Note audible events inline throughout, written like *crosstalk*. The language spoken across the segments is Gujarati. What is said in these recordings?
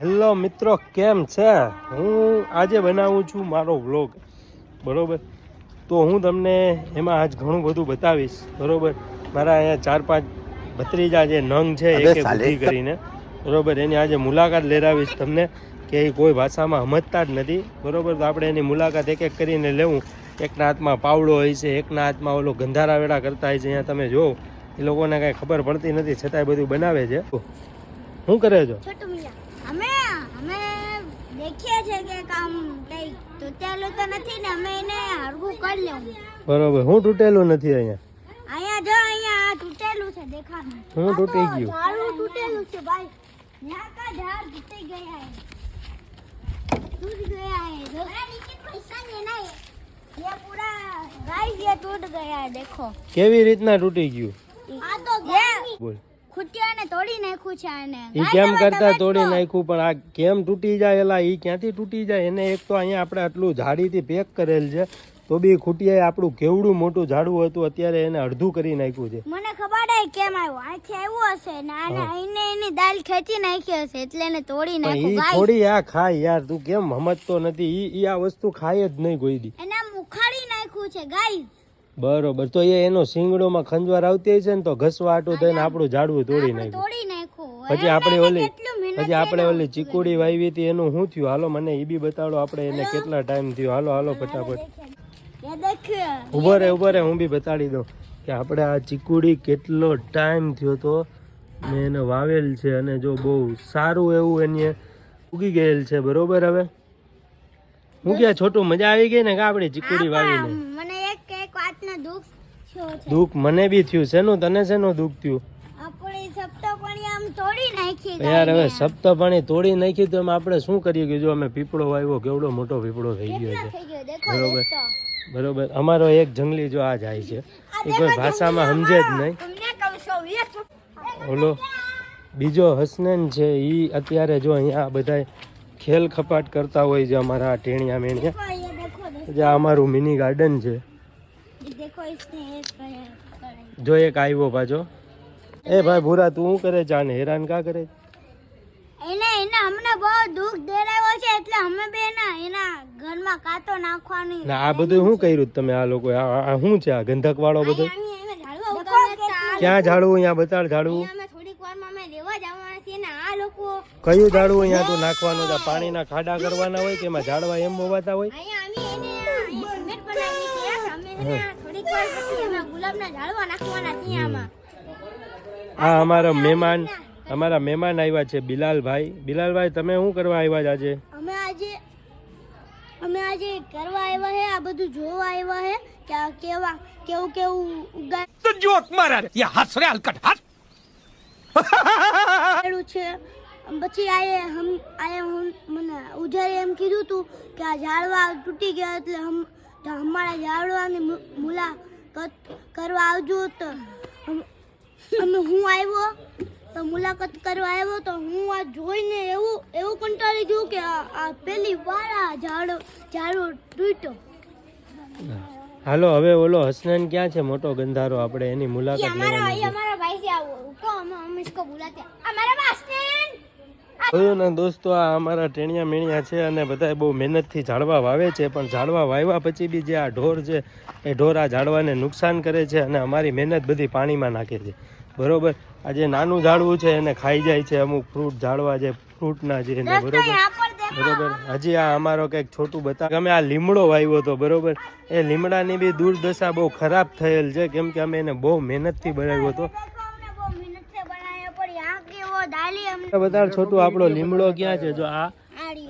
હેલો મિત્રો કેમ છે? હું આજે બનાવું છું મારો વ્લોગ. બરોબર? તો હું તમને એમાં આજ ઘણું બધું બતાવીશ. બરાબર? મારા અહીંયા ચાર પાંચ ભત્રીજા જે નંગ છે એક એક ઊભી કરીને. બરાબર? એની આજે મુલાકાત લેરાવીશ તમને કે એ કોઈ ભાષામાં સમજતા જ નથી. બરાબર? તો આપણે એની મુલાકાત એક એક કરીને લેવું. એકના હાથમાં પાવડો હોય છે એકના હાથમાં ઓલો ગંધારા વેળા કરતા હોય છે. અહીંયા તમે જોવો એ લોકોને કાંઈ ખબર પડતી નથી છતાંય બધું બનાવે છે. શું કરે છો? દેખીએ છે કે કામ કઈ તૂટેલું તો નથી ને અમે એને હરગું કરી લેવું બરોબર હું તૂટેલું નથી અહીંયા અહીંયા જો અહીંયા આ તૂટેલું છે દેખાતું હું તૂટી ગયું ઝાડું તૂટેલું છે ભાઈ यहाँ का झाड़ टूटे गया है टूट गया है जो नीचे पैसा लेना है ये पूरा गाइस ये टूट गया है देखो કેવી રીતના તૂટી ગયું આ તો ये બોલ ખુટિયાને તોડી નાખ્યું છે આને. ઈ કેમ કરતા તોડી નાખ્યું? પણ આ કેમ તૂટી જાય એલા? ઈ ક્યાંથી તૂટી જાય? એને એક તો અહીંયા આપણે આટલું ઝાડીથી પેક કરેલ છે તો બી ખૂટિયાએ આપણું કેવડું મોટું ઝાડવું હતું અત્યારે એને અડધું કરી નાખ્યું છે. મને ખબર નહીં કેમ આવ્યો. આથી આવ્યો હશે ને આને એને એની દાલ ખેંચી નાખી હશે એટલે એને તોડી નાખ્યું ઈ થોડી આ ખાય યાર તું કેમ સમજતો નથી? ઈ ઈ આ વસ્તુ ખાય જ નહીં કોઈ દી. એને ઉખાડી નાખ્યું છે ગાઈસ બરોબર. તો એ એનો શિંગડોમાં ખંજવાર આવતી હશે ને તો ઘસવાટું થઈને આપણું ઝાડવું તોડી નાખ્યું. પછી આપણે ઓલી પછી આપણે ઓલી ચીકુડી વાવી હતી એનું શું થયું? હાલો મને એ બી બતાડો આપણે એને કેટલા ટાઈમ થયો? હાલો હાલો ફટાફટ. ઊભો રે ઊભો રે હું બી બતાડી દઉં કે આપણે આ ચીકુડી કેટલો ટાઈમ થયો તો મેં એને વાવેલ છે અને જો બહુ સારું એવું એની ઉગી ગયેલ છે બરોબર હવે? હું ક્યાં છોટું મજા આવી ગઈ ને કે આપણે ચીકુડી વાવીને? દુઃખ મને બી થયું. શેનું? તને છે નું દુખ થયું? આપણે હવે સપ્તપણી તોડી નાખી તો આપણે શું કરીએ કે અમે પીપળો વાવ્યો કેવડો મોટો પીપળો થઈ ગયો છે. બરોબર? બરોબર? અમારો એક જંગલી જો આ જાય છે. એ કોઈ ભાષામાં સમજે જ નહીં. ઓલો બીજો હસનન છે એ અત્યારે જો અહીંયા બધા ખેલ ખપાટ કરતા હોય છે અમારા ટેણિયા મેણિયા જે અમારું મિની ગાર્ડન છે. જો એક આવ્યો પાછો. એ ભાઈ ભૂરા તું શું કરે જાન હેરાન કા કરે? એને એને અમને બહુ દુખ દેરાયો છે એટલે અમે બે ના એના ઘરમાં કાતો નાખવાની ના આ બધું શું કર્યું તમે આ લોકો આ શું છે? આ ગંધક વાળો બધો ક્યાં ઝાડવું? અહીંયા બતાડ ઝાડવું. અમે થોડીક વારમાં અમે લેવા જવાના છીએ ને આ લોકો. કયું ઝાડવું? અહીંયા તો નાખવાનું પાણીના ખાડા કરવાના હોય કે એમાં ઝાડવા એમ હોવાતા હોય? સિમેન્ટ બનાવી છે અમે એને થોડીક વાર પછી એમાં ગુલાબના ઝાડવા નાખવાના છે આમાં. આ અમારા મહેમાન અમારા મહેમાન આવ્યા છે બિલાલભાઈ. બિલાલભાઈ તમે શું કરવા આવ્યા છે આજે? અમે આજે અમે આજે કરવા આવ્યા છે આ બધું જોવા આવ્યા છે કે આ કેવા કેવું કેવું ઉગાડેલું છે. પછી આયે હમ આયે હમ મને ઉજરે એમ કીધું તું કે આ ઝાડવા તૂટી ગયા એટલે હમ અમારા ઝાડવાની મુલાકાત કરવા આવજો તો અમે હું આવ્યો તો મુલાકાત કરવા આવ્યો તો હું આ જોઈને એવું એવું કંટાળી ગયું કે આ પેલી વાર આ ઝાડો ઝાડો તૂટ્યો. હાલો હવે ઓલો હસનન ક્યાં છે? મોટો ગંધારો આપણે એની મુલાકાત લેવાની અમારા ભાઈ છે. આવો. કો અમે ઇસકો બુલાતે અમારા હસનન જોયું ને દોસ્તો આ અમારા ટેણિયા મેણિયા છે અને બધા બહુ મહેનતથી ઝાડવા વાવે છે પણ ઝાડવા વાવ્યા પછી બી જે આ ઢોર છે એ ઢોર આ ઝાડવાને નુકસાન કરે છે અને અમારી મહેનત બધી પાણીમાં નાખે છે. બરોબર? આ જે નાનું ઝાડવું છે એને ખાઈ જાય છે અમુક ફ્રૂટ ઝાડવા જે ફ્રૂટના જે એને બરોબર? બરોબર? હજી આ અમારો કંઈક છોટું બતા અમે આ લીમડો વાવ્યો હતો બરોબર? એ લીમડાની બી દુર્દશા બહુ ખરાબ થયેલ છે કેમ કે અમે એને બહુ મહેનતથી બનાવ્યો હતો. વધારે છોટું આપણો લીમડો ક્યાં છે? જો આ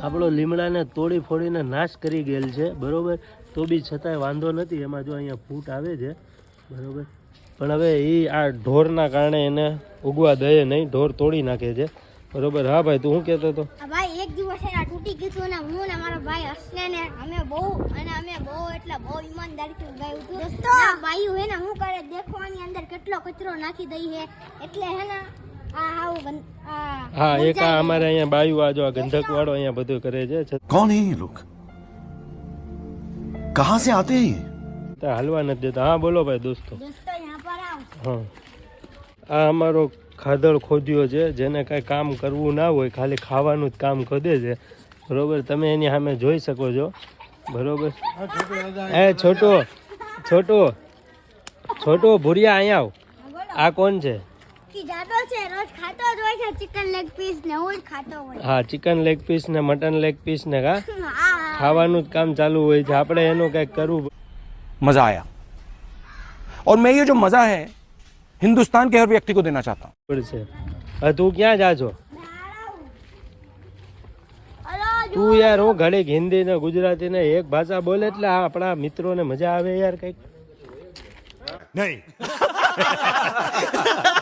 આપણો લીમડાને તોડી ફોડીને નાશ કરી ગયેલ છે બરોબર? તો બી છતાંય વાંધો નથી એમાં જો અહીંયા ફૂટ આવે છે બરોબર? પણ હવે એ આ ઢોરના કારણે એને ઉગવા દે નહીં ઢોર તોડી નાખે છે બરોબર? હા ભાઈ તું શું કહેતો હતો? ભાઈ એક દિવસ એના તૂટી ગયું અને હું ને મારા ભાઈ હસને ને અમે બહુ અને અમે બહુ એટલે બહુ ઈમાનદારીથી ઉગાયું હતું. દોસ્તો! ભાઈ હે ને હું કરે? દેખવાની અંદર કેટલો કચરો નાખી દઈ એટલે હે ને હા એક અમારે અહીંયા બાયુ આ જો ગંધક વાળો અહીંયા બધું કરે છે. કોણ હે લોક કહા સે આતે હે હલવા નથી દેતા. હા બોલો ભાઈ દોસ્તો. હા. આ અમારો ખાદળ ખોદ્યો છે જેને કાંઈ કામ કરવું ના હોય ખાલી ખાવાનું જ કામ ખોદે છે. બરોબર તમે એની સામે જોઈ શકો છો. બરોબર. એ છોટો છોટો છોટો ભૂરિયા અહીંયા આવ. આ કોણ છે? હા ચિકન લેગ પીસ ને મટન લેગ પીસ ને કા? *laughs* ખાવાનું જ કામ ચાલુ હોય છે. આપણે એનું કંઈક કરવું મજા આયા. ઓર મેં યે જો મજા હે હિન્દુસ્તાન કે હર વ્યક્તિ કો દેના ચાહતા હું. પડશે. તું ક્યાં જા છો? તું યાર હું ઘડીક હિન્દી ને ગુજરાતી ને એક ભાષા બોલે એટલે આપણા મિત્રો ને મજા આવે યાર કંઈક. નહીં. *laughs*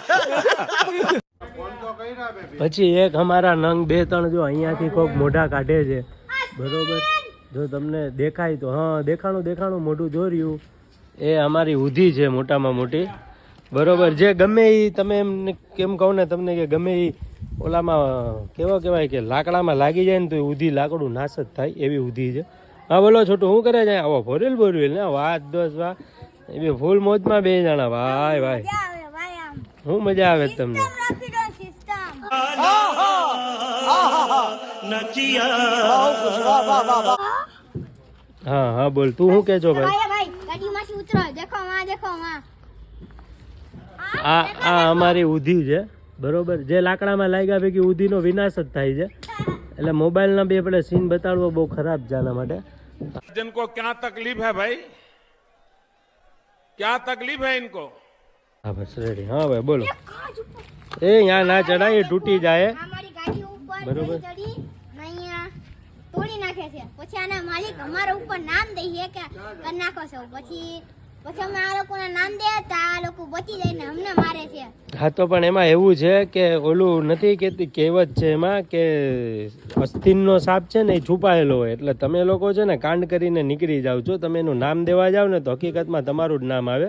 પછી એક અમારા નંગ બે ત્રણ જો અહીંયાથી કોક મોઢા કાઢે છે. બરોબર? જો તમને દેખાય તો, હા, દેખાણું દેખાણું મોઢું જોર્યું એ અમારી ઉધી છે મોટામાં મોટી. બરોબર? જે ગમે એ તમે એમને કેમ કહો ને તમને કે ગમે એ ઓલામાં કેવો કહેવાય કે લાકડામાં લાગી જાય ને તો એ ઉધી લાકડું નાશ જ થાય એવી ઉધી છે. હા, બોલો છોટું શું કરે છે? આવો ભરેલ ભરેલ ને? વાત દોસ વાહ. એ ફૂલ મોજમાં બે જણા. ભાઈ ભાઈ હું મજા આવે તમને. હા હા બોલ. તું શું કેજો ભાઈ? આ આ અમારી ઉધી છે બરોબર? જે લાકડામાં લાગ્યા ભેગી ઉધીનો વિનાશ જ થાય છે. એટલે મોબાઈલના બી આપણે સીન બતાડવો બહુ ખરાબ છે આના માટે. જનકો ક્યાં તકલીફ હે ભાઈ? ક્યાં તકલીફ હે ઇનકો? હા બસ રેડી હા ભાઈ બોલો. એ અહીંયા ના ચડાય એ તૂટી જાય. બરોબર. તોડી નાખે છે. પછી આના માલિક અમારા ઉપર નામ દઈએ કે કરી નાખો છો. પછી પછી અમે આ લોકોના નામ દે તો આ લોકો બચી જાય અમને મારે છે. હા તો પણ એમાં એવું છે કે ઓલું નથી કેતી કહેવત છે એમાં કે અસ્થિનનો સાપ છે ને એ છુપાયેલો હોય. એટલે તમે લોકો છે ને કાંડ કરીને નીકળી જાઓ છો તમે એનું નામ દેવા જાઓ ને તો હકીકતમાં તમારું જ નામ આવે.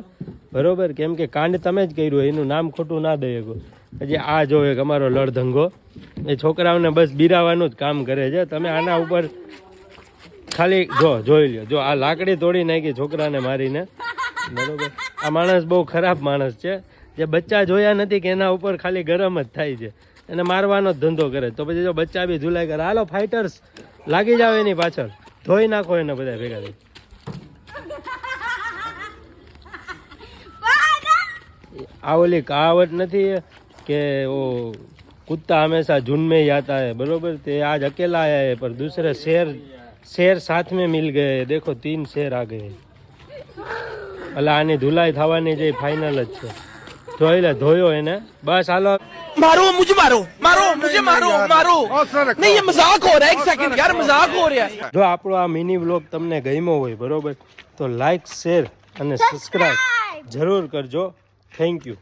બરોબર? કેમ કે કાંડ તમે જ કર્યું એનું નામ ખોટું ના દઈ શકો. હજી આ જો એક અમારો લડધંગો એ છોકરાઓને બસ બિરાવાનું જ કામ કરે છે. તમે આના ઉપર ખાલી જો જોઈ લ્યો. જો આ લાકડી તોડી નાખી છોકરાને મારીને. બરોબર? આ માણસ બહુ ખરાબ માણસ છે. જે બચ્ચા જોયા નથી કે એના ઉપર ખાલી ગરમ જ થાય છે. એને મારવાનો જ ધંધો કરે. તો પછી જો બચ્ચા બી ઝુલાઈ કરે. હાલો ફાઇટર્સ લાગી જાવ એની પાછળ. ધોઈ નાખો એને બધા ભેગા થઈ આ ઓલી કહાવત નથી કે, ઓ, કુત્તા હંમેશા જુનમે મેં જાતા હે. બરોબર? તે આજ અકેલા આયા હે પર દૂસરે શેર શેર સાથ મેં મિલ ગયે દેખો, તીન શેર આ ગયે એટલે આની ધુલાઈ થવાની જે ફાઇનલ જ છે. જોઈ લે ધોયો એને. બસ હાલો. મારો મુજે મારો. મારો મુજે મારો મારો. નહીં યે મજાક હો રહા એક સેકન્ડ યાર મજાક હો રહ્યા. જો આપણો આ મિની વ્લોગ તમને ગમ્યો હોય બરોબર? તો લાઈક શેર અને સબસ્ક્રાઇબ જરૂર કરજો. Thank you